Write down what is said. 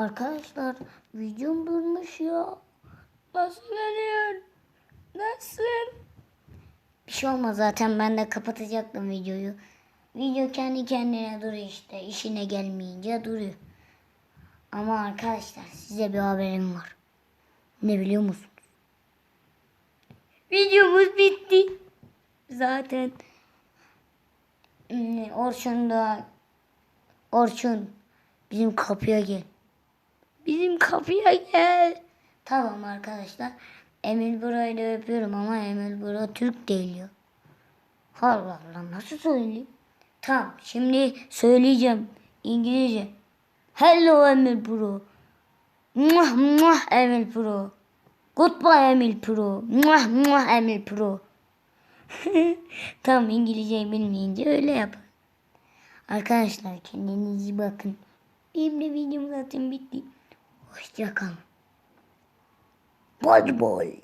Arkadaşlar videom durmuş ya. Nasıl oluyor? Nasıl? Bir şey olmaz zaten ben de kapatacaktım videoyu. Video kendi kendine duruyor işte. İşine gelmeyince duruyor. Ama arkadaşlar size bir haberim var. Ne biliyor musunuz? Videomuz bitti. Zaten Hmm, Orçun da Orçun bizim kapıya gel. Bizim kapıya gel. Tamam arkadaşlar. Emil Buray'ı da öpüyorum ama Emil Bura Türk değil ya. Allah Allah nasıl söyleyeyim? Tamam şimdi söyleyeceğim İngilizce. Hello Emil Pro. Muah muah Emil Pro. Goodbye Emil Pro. Muah muah Emil Pro. Tam İngilizceyi bilmeyince öyle yapın. Arkadaşlar kendinize iyi bakın. Benim de videom zaten bitti. стакан. Подбой.